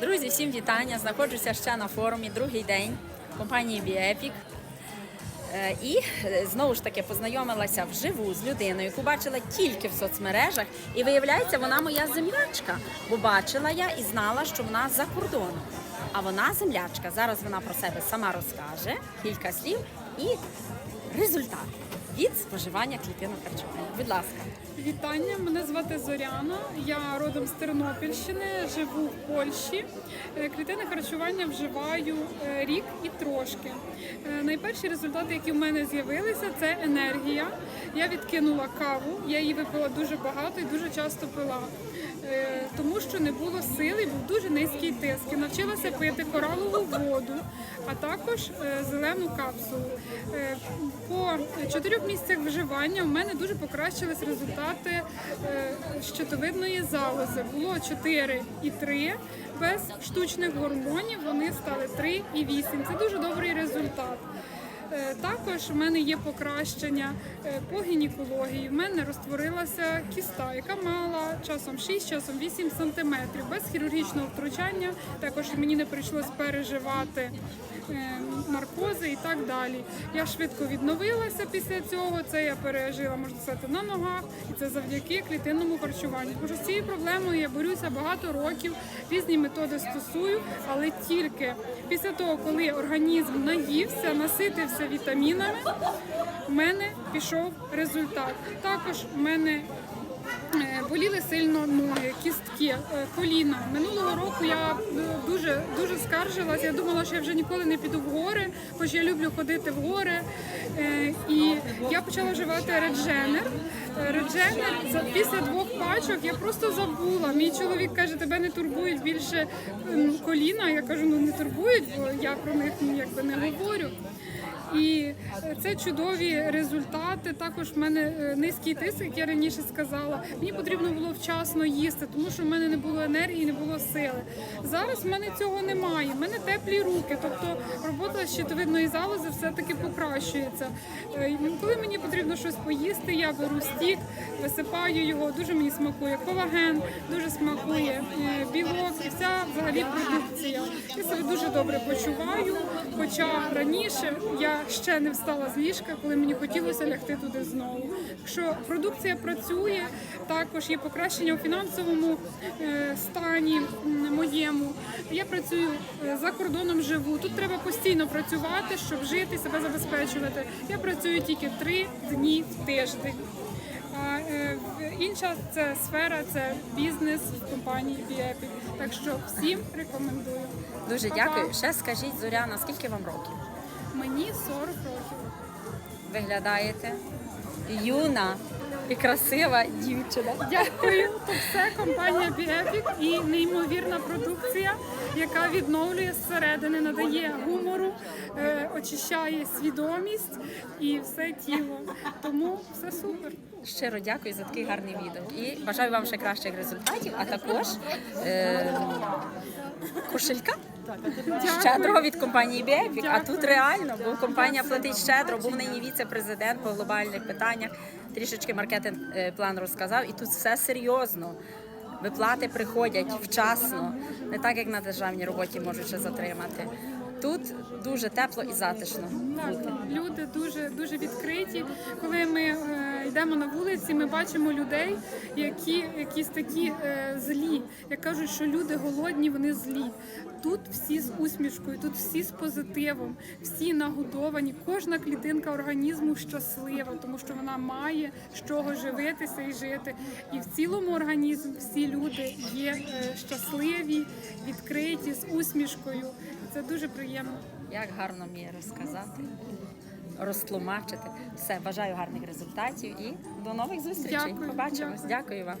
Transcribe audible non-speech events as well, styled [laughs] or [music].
Друзі, всім вітання. Знаходжуся ще на форумі другий день компанії BioEpic. Е, І е, знову ж таки познайомилася вживу з людиною, яку бачила тільки в соцмережах. І виявляється, вона моя землячка, бо бачила я і знала, що вона за кордоном. А вона землячка. Зараз вона про себе сама розкаже кілька слів і результат від споживання клітинок харчування. Будь ласка. Вітання, мене звати Зоряна. Я родом з Тернопільщини, живу в Польщі. Е, Клітини харчування вживаю е, рік і трошки. Е, Найперші результати, які в мене з'явилися, це енергія. Я відкинула каву, я її випила дуже багато і дуже часто пила. Тому що не було сили, був дуже низький тиск. Навчилася пити коралову воду, а також зелену капсулу. По чотирьох місяцях вживання у мене дуже покращились результати е, щитовидної залози. Було 4 і 3 без штучних гормонів. Вони стали 3 і 8. Це дуже добрий результат. Е, Також в мене є покращення е, по гінекології. В мене розтворилася кіста, яка мала часом 6, часом 8 сантиметрів без хірургічного втручання. Також мені не прийшлось переживати е, наркози і так далі. Я швидко відновилася після цього. Це я пережила, можна сказати, на ногах, і це завдяки клітинному харчуванню. Тому що з цією проблемою я борюся багато років, різні методи стосую, але тільки після того, коли організм наївся, наситився вітамінами, в мене пішов результат. Також в мене Е, Боліли сильно ноги, кістки, е, коліна. Минулого року я е, дуже дуже скаржилась. Я думала, що я вже ніколи не піду в гори, хоч я люблю ходити в гори. І я почала вживати редженер. Редженер після двох пачок я просто забула. Мій чоловік каже, тебе не турбують більше ем, коліна. Я кажу, ну не турбують, бо я про них ну, якби не говорю. Е, це чудові результати. Також в мене е, низький тиск, як я раніше сказала. Мені потрібно було вчасно їсти, тому що в мене не було енергії, не було сили. Зараз в мене цього немає. В мене теплі руки, тобто робота щитовидної залози все-таки покращується. Е, Коли мені потрібно щось поїсти, я беру стік, висипаю його. Дуже мені смакує колаген, дуже смакує білок вся взагалі продукція. Я себе дуже добре почуваю. Хоча раніше я ще не встала з ліжка, коли мені хотілося лягти туди знову. Якщо продукція працює, також є покращення у фінансовому е, стані моєму. Я працюю е, за кордоном, живу. Тут треба постійно працювати, щоб жити, себе забезпечувати. Я працюю тільки три дні в тиждень. А е, інша це сфера, це бізнес в компанії BioEpic. Так що всім рекомендую. Дуже Па-па. дякую. Ще скажіть, Зоряна, скільки вам років? Мені 40 років. Виглядаєте юна і красива дівчина. Дякую. [laughs] То все компанія BioEpic і неймовірна продукція, яка відновлює зсередини, надає гумору, е, очищає свідомість і все тіло. Тому все супер. Щиро дякую за такий гарний відео. І бажаю вам ще кращих результатів, а також е, кошелька щедрого від компанії Бепік. А тут реально, бо компанія платить щедро, був нині віце-президент по глобальних питаннях. Трішечки маркетинг е, план розказав, і тут все серйозно. Виплати приходять вчасно, не так як на державній роботі можуть ще затримати. Тут дуже тепло і затишно. Люди дуже дуже відкриті. Коли ми е, йдемо на вулиці, ми бачимо людей, які якісь такі е, злі. Як кажуть, що люди голодні, вони злі. Тут всі з усмішкою, тут всі з позитивом, всі нагодовані. Кожна клітинка організму щаслива, тому що вона має з чого живитися і жити. І в цілому організм всі люди є е, щасливі, відкриті з усмішкою. Це дуже приємно. Як гарно вміє розказати, розтлумачити. Все, бажаю гарних результатів і до нових зустрічей. Дякую, Побачимось. Дякую вам.